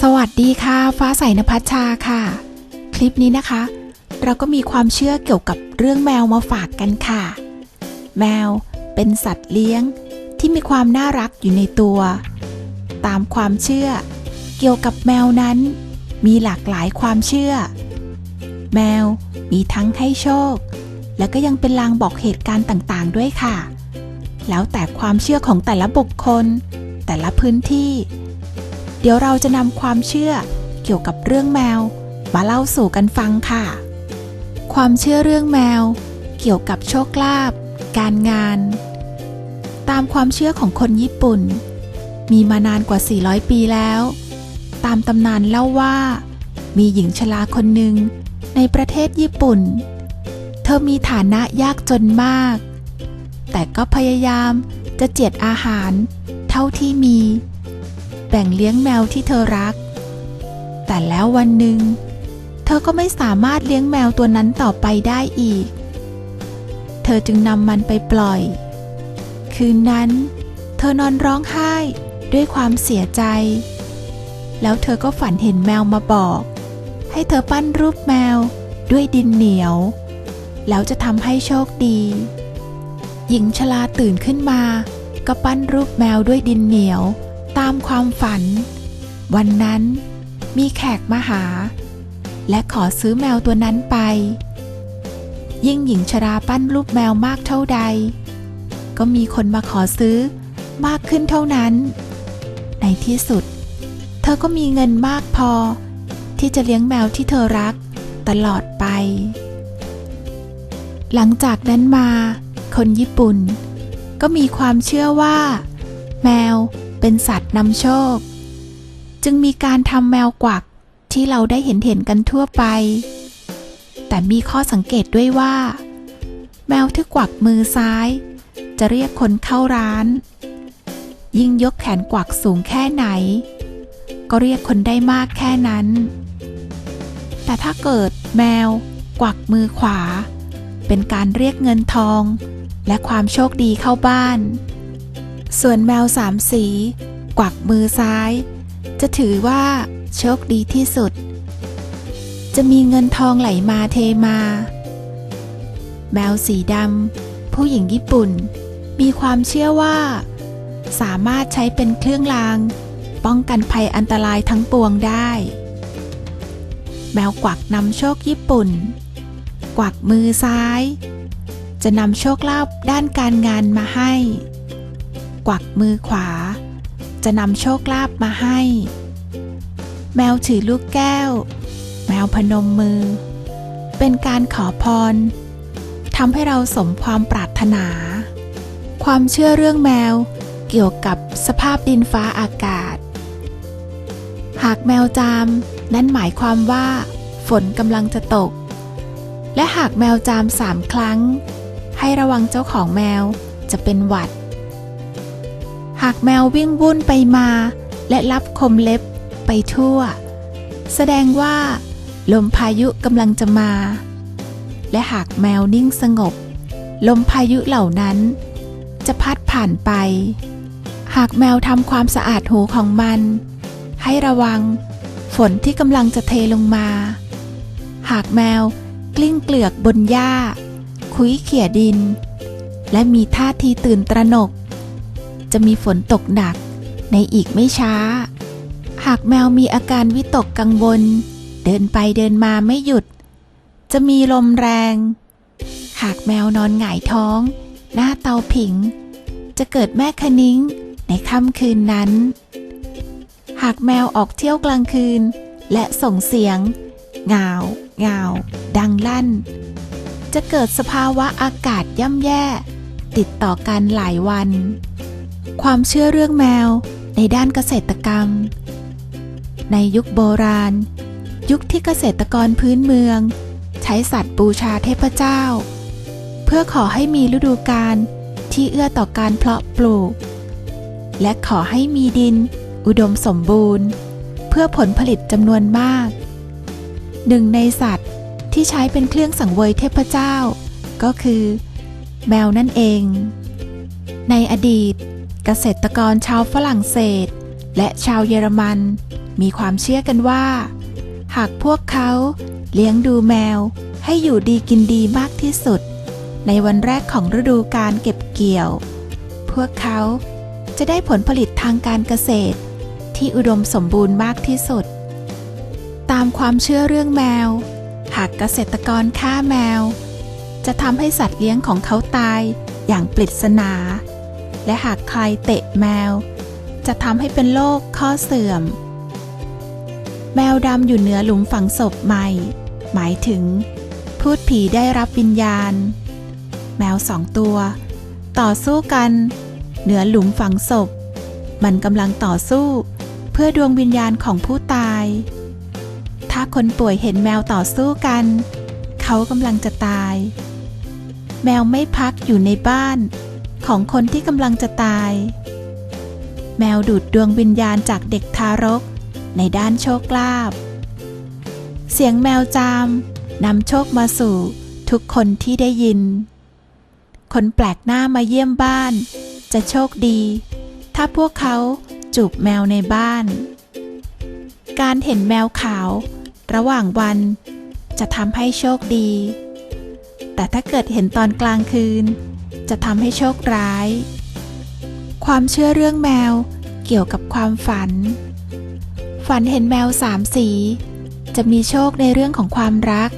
สวัสดีค่ะ ฟ้าใสนภัชชาค่ะ คลิปนี้นะคะ เราก็มีความเชื่อเกี่ยวกับเรื่องแมวมาฝากกันค่ะ แมวเป็นสัตว์เลี้ยงที่มีความน่ารักอยู่ในตัว ตามความเชื่อ เกี่ยวกับแมวนั้น มีหลากหลายความเชื่อ แมวมีทั้งให้โชค และก็ยังเป็นลางบอกเหตุการณ์ต่างๆ ด้วยค่ะ แล้วแต่ความเชื่อของแต่ละบุคคล แต่ละพื้นที่ เดี๋ยวเราจะนำความเชื่อเกี่ยวกับเรื่องแมว มาเล่าสู่กันฟังค่ะ ความเชื่อเรื่องแมว เกี่ยวกับโชคลาภการงาน ตามความเชื่อของคนญี่ปุ่น มีมานานกว่า 400 ปีแล้ว ตามตำนานเล่าว่า มีหญิงชราคนหนึ่งในประเทศญี่ปุ่น เธอมีฐานะยากจนมาก แต่ก็พยายามจะเจียดอาหาร เท่าที่มี แบ่งเลี้ยงแมวที่เธอรัก แต่แล้ววันหนึ่ง เธอก็ไม่สามารถเลี้ยงแมวตัวนั้นต่อไปได้อีก เธอจึงนำมันไปปล่อย คืนนั้น เธอนอนร้องไห้ด้วยความเสียใจ แล้วเธอก็ฝันเห็นแมวมาบอก ให้เธอปั้นรูปแมวด้วยดินเหนียว แล้วจะทำให้โชคดี หญิงชราตื่นขึ้นมา ก็ปั้นรูปแมวด้วยดินเหนียว ตามความฝัน วันนั้นมีแขกมาหา และขอซื้อแมวตัวนั้นไป ยิ่งหญิงชราปั้นรูปแมวมากเท่าใด ก็มีคนมาขอซื้อมากขึ้นเท่านั้น ในที่สุด เธอก็มีเงินมากพอ ที่จะเลี้ยงแมวที่เธอรักตลอดไป หลังจากนั้นมา คนญี่ปุ่น ก็มีความเชื่อว่า แมว เป็นสัตว์นำโชค จึงมีการทำแมวกวักที่เราได้เห็นเห็นกันทั่วไป แต่มีข้อสังเกตด้วยว่า แมวที่กวักมือซ้าย จะเรียกคนเข้าร้าน ยิ่งยกแขนกวักสูงแค่ไหน ก็เรียกคนได้มากแค่นั้น แต่ถ้าเกิดแมว กวักมือขวา เป็นการเรียกเงินทอง และความโชคดีเข้าบ้าน ส่วนแมวสามสี กวักมือซ้าย จะถือว่าโชคดีที่สุด จะมีเงินทองไหลมาเทมา แมวสีดำผู้หญิงญี่ปุ่น มีความเชื่อว่า สามารถใช้เป็นเครื่องราง ป้องกันภัยอันตรายทั้งปวงได้ แมวกวักนำโชคญี่ปุ่น กวักมือซ้าย จะนำโชคลาภด้านการงานมาให้ กวักมือขวา จะนำโชคลาภมาให้ แมวถือลูกแก้ว แมวพนมมือ เป็นการขอพรทำให้เราสมความปรารถนา ความเชื่อเรื่องแมวเกี่ยวกับสภาพดินฟ้าอากาศ หากแมวจามนั่นหมายความว่า ฝนกำลังจะตก และหากแมวจามสามครั้ง ให้ระวังเจ้าของแมวจะเป็นหวัด หากแมววิ่งวุ่นไปมา และรับคมเล็บไปทั่ว แสดงว่า ลมพายุกำลังจะมา และหากแมวนิ่งสงบ ลมพายุเหล่านั้น จะพัดผ่านไป หากแมวทำความสะอาดหูของมัน ให้ระวัง ฝนที่กำลังจะเทลงมา หากแมวกลิ้งเกลือกบนหญ้า คุยเขี่ยดิน และมีท่าทีตื่นตระหนก จะมีฝนตกหนัก ในอีกไม่ช้า หากแมวมีอาการวิตกกังวล เดินไปเดินมาไม่หยุด จะมีลมแรง หากแมวนอนหงายท้อง หน้าเตาผิง จะเกิดแม่คณิ้งในค่ำคืนนั้น หากแมวออกเที่ยวกลางคืน และส่งเสียงงาวงาว ดังลั่น จะเกิดสภาวะอากาศย่ำแย่ ติดต่อกันหลายวัน ความเชื่อเรื่องแมวในด้านเกษตรกรรม ในยุคโบราณ ยุคที่เกษตรกรพื้นเมือง ใช้สัตว์บูชาเทพเจ้า เพื่อขอให้มีฤดูกาลที่เอื้อต่อการเพาะปลูก และขอให้มีดิน อุดมสมบูรณ์ เพื่อผลผลิตจำนวนมาก หนึ่งในสัตว์ที่ใช้เป็นเครื่องสังเวยเทพเจ้า ก็คือ แมวนั่นเอง ในอดีต เกษตรกรชาวฝรั่งเศส และชาวเยอรมัน มีความเชื่อกันว่า หากพวกเขาเลี้ยงดูแมวให้อยู่ดีกินดีมากที่สุด ในวันแรกของฤดูการเก็บเกี่ยว พวกเขาจะได้ผลผลิตทางการเกษตร ที่อุดมสมบูรณ์มากที่สุด ตามความเชื่อเรื่องแมว หากเกษตรกรฆ่าแมว จะทำให้สัตว์เลี้ยงของเขาตายอย่างปริศนา และหากใครเตะแมว จะทำให้เป็นโรคข้อเสื่อม แมวดำอยู่เหนือหลุมฝังศพใหม่ หมายถึง พูดผีได้รับวิญญาณ แมวสองตัว ต่อสู้กัน เหนือหลุมฝังศพ มันกำลังต่อสู้ เพื่อดวงวิญญาณของผู้ตาย ถ้าคนป่วยเห็นแมวต่อสู้กัน เขากำลังจะตาย แมวไม่พักอยู่ในบ้าน ของคนที่กำลังจะตาย แมวดูดดวงวิญญาณจากเด็กทารก ในด้านโชคลาภเสียงแมวจามนำโชคมาสู่ทุกคนที่ได้ยิน คนแปลกหน้ามาเยี่ยมบ้าน จะโชคดี ถ้าพวกเขาจูบแมวในบ้าน การเห็นแมวขาว ระหว่างวัน จะทำให้โชคดี แต่ถ้าเกิดเห็นตอนกลางคืน จะทำให้โชคร้าย ความเชื่อเรื่องแมวเกี่ยวกับความฝัน ฝันเห็นแมวสามสี จะมีโชคในเรื่องของความรัก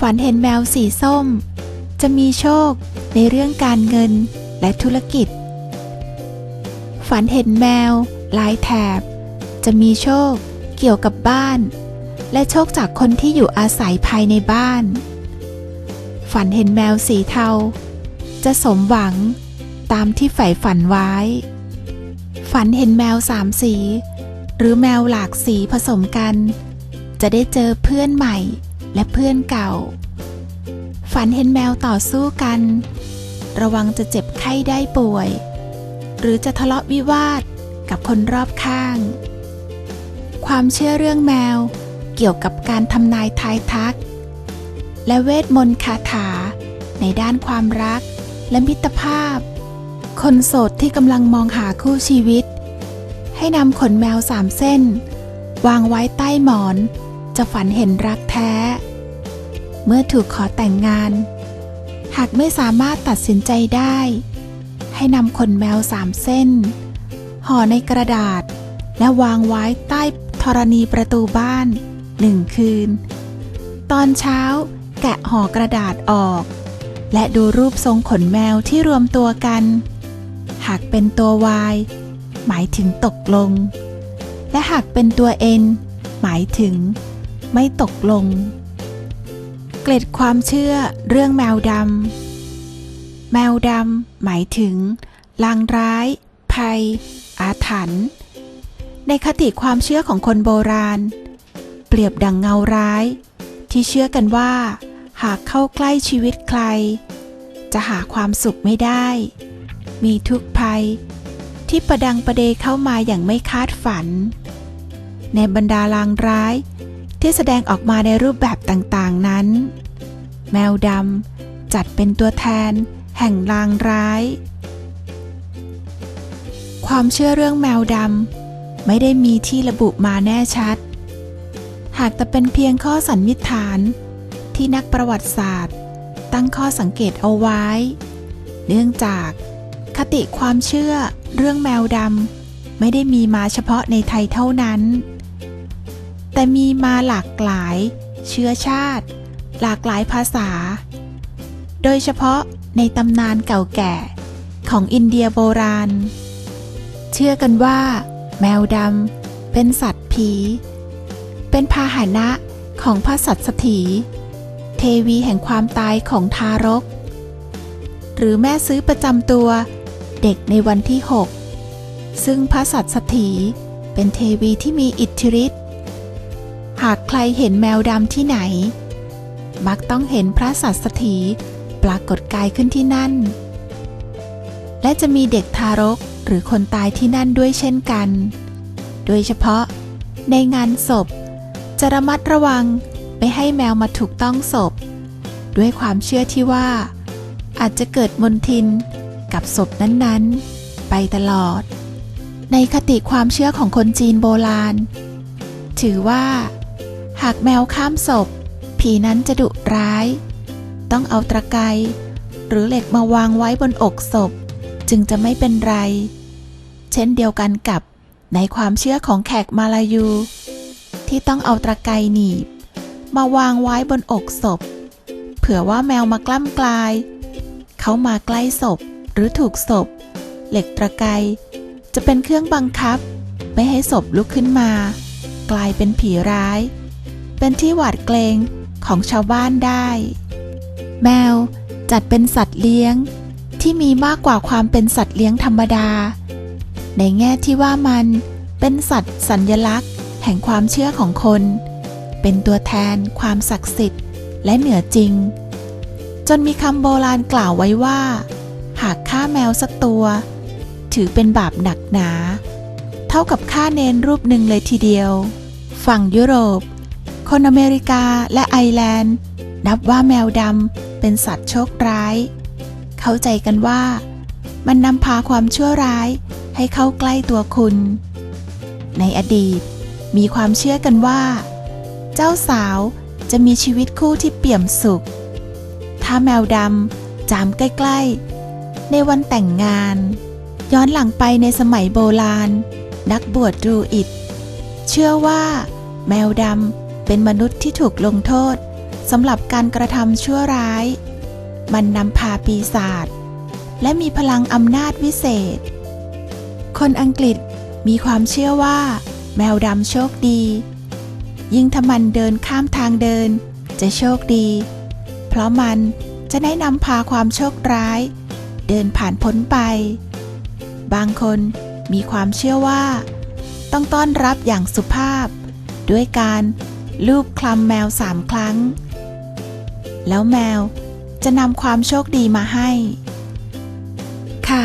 ฝันเห็นแมวสีส้ม จะมีโชคในเรื่องการเงินและธุรกิจ ฝันเห็นแมวลายแถบ จะมีโชคเกี่ยวกับบ้าน และโชคจากคนที่อยู่อาศัยภายในบ้าน ฝันเห็นแมวสีเทา จะสมหวังตามที่ใฝ่ฝันไว้ ฝันเห็นแมวสามสี หรือแมวหลากสีผสมกัน จะได้เจอเพื่อนใหม่และเพื่อนเก่า ฝันเห็นแมวต่อสู้กัน ระวังจะเจ็บไข้ได้ป่วย หรือจะทะเลาะวิวาทกับคนรอบข้าง ความเชื่อเรื่องแมวเกี่ยวกับการทำนายทายทัก และเวทมนต์คาถา ในด้านความรักและมิตรภาพ คนโสดที่กำลังมองหาคู่ชีวิต ให้นำขนแมวสามเส้น วางไว้ใต้หมอน จะฝันเห็นรักแท้ เมื่อถูกขอแต่งงาน หากไม่สามารถตัดสินใจได้ ให้นำขนแมวสามเส้น ห่อในกระดาษ และวางไว้ใต้ธรณีประตูบ้านหนึ่งคืน ตอนเช้า แกะห่อกระดาษออก และดูรูปทรงขนแมวที่รวมตัวกัน หากเป็นตัว Y หมายถึงตกลง และหากเป็นตัว N หมายถึง ไม่ตกลง เกล็ดความเชื่อเรื่องแมวดำแมวดำหมายถึง ลางร้าย ภัย อาถรรพ์ในคติความเชื่อของคนโบราณ เปรียบดังเงาร้าย ที่เชื่อกันว่า หากเข้าใกล้ชีวิตใคร จะหาความสุขไม่ได้ มีทุกภัย ที่ประดังประเดเข้ามาอย่างไม่คาดฝัน ในบรรดาลางร้ายที่แสดงออกมาในรูปแบบต่างๆนั้น แมวดำจัดเป็นตัวแทน แห่งลางร้าย ความเชื่อเรื่องแมวดำไม่ได้มีที่ระบุมาแน่ชัด หากแต่เป็นเพียงข้อสันนิษฐาน ที่นักประวัติศาสตร์ ตั้งข้อสังเกตเอาไว้ เนื่องจากคติความเชื่อเรื่องแมวดำไม่ได้มีมาเฉพาะในไทยเท่านั้น แต่มีมาหลากหลาย เชื้อชาติ หลากหลายภาษา โดยเฉพาะในตำนานเก่าแก่ของอินเดียโบราณ เชื่อกันว่า แมวดำเป็นสัตว์ผี เป็นพาหนะของพระสัตสถี เทวีแห่งความตายของทารก หรือแม่ซื้อประจำตัวเด็กในวันที่ 6 ซึ่งพระสัตสถีเป็นเทวีที่มีอิทธิฤทธิ์หากใครเห็นแมวดำที่ไหน มักต้องเห็นพระสัตสถีปรากฏกายขึ้นที่นั่น และจะมีเด็กทารกหรือคนตายที่นั่นด้วยเช่นกัน โดยเฉพาะในงานศพจะระมัดระวัง ไม่ให้แมวมาถูกต้องศพ ด้วยความเชื่อที่ว่า อาจจะเกิดมนทินกับศพนั้นๆ ไปตลอด ในคติความเชื่อของคนจีนโบราณ ถือว่า หากแมวข้ามศพ ผีนั้นจะดุร้าย ต้องเอาตะไกรหรือเหล็กมาวางไว้บนอกศพ จึงจะไม่เป็นไร เช่นเดียวกันกับในความเชื่อของแขกมาลายู ที่ต้องเอาตะไกรหนีบ มาวางไว้บนอกศพ เผื่อว่าแมวมากล้ำกลาย เขามาใกล้ศพหรือถูกศพ เหล็กตะไกรจะเป็นเครื่องบังคับ ไม่ให้ศพลุกขึ้นมา กลายเป็นผีร้าย เป็นที่หวาดเกรงของชาวบ้านได้ แมวจัดเป็นสัตว์เลี้ยง ที่มีมากกว่าความเป็นสัตว์เลี้ยงธรรมดา ในแง่ที่ว่ามันเป็นสัตว์สัญญลักษณ์ แห่งความเชื่อของคน เป็นตัวแทน ความศักดิ์สิทธิ์ และเหนือจริง จนมีคำโบราณกล่าวไว้ว่า หากฆ่าแมวสักตัว ถือเป็นบาปหนักหนา เท่ากับฆ่าเนนรูปหนึ่งเลยทีเดียว ฝั่งยุโรป คนอเมริกาและไอร์แลนด์ นับว่าแมวดำเป็นสัตว์โชคร้าย เข้าใจกันว่า มันนำพาความชั่วร้ายให้เข้าใกล้ตัวคุณ ในอดีตมีความเชื่อกันว่า เจ้าสาวจะมีชีวิตคู่ที่เปี่ยมสุข ถ้าแมวดำจามใกล้ๆ ในวันแต่งงาน ย้อนหลังไปในสมัยโบราณ นักบวชดรูอิดเชื่อว่า แมวดำเป็นมนุษย์ที่ถูกลงโทษสำหรับการกระทำชั่วร้าย มันนำพาปีศาจและมีพลังอำนาจวิเศษ คนอังกฤษมีความเชื่อว่า แมวดำโชคดี ยิ่งถ้ามันเดินข้ามทางเดิน จะโชคดี เพราะมันจะได้นำพาความโชคร้าย เดินผ่านพ้นไป บางคนมีความเชื่อว่า ต้องต้อนรับอย่างสุภาพ ด้วยการลูบคลำแมวสามครั้ง แล้วแมวจะนำความโชคดีมาให้ ค่ะ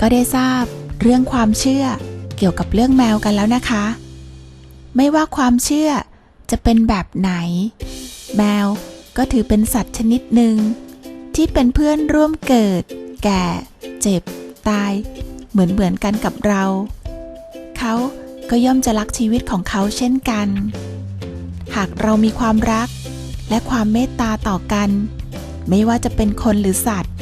ก็ได้ทราบเรื่องความเชื่อเกี่ยวกับเรื่องแมวกันแล้วนะคะ ไม่ว่าความเชื่อ จะเป็นแบบไหน แมวก็ถือเป็นสัตว์ชนิดหนึ่ง ที่เป็นเพื่อนร่วมเกิด แก่ เจ็บ ตาย เหมือนเหมือนกันกับเรา เขาก็ย่อมจะรักชีวิตของเขาเช่นกัน หากเรามีความรักและความเมตตาต่อกัน ไม่ว่าจะเป็นคนหรือสัตว์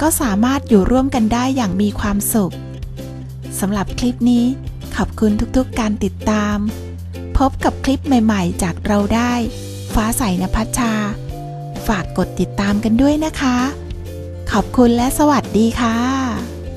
ก็สามารถอยู่ร่วมกันได้อย่างมีความสุขสำหรับคลิปนี้ขอบคุณทุกๆ การติดตาม บกับคลิปใหม่ๆ จากเราได้ ฟ้าใสนภัชชา ฝากกดติดตามกันด้วยนะคะ ขอบคุณและสวัสดีค่ะ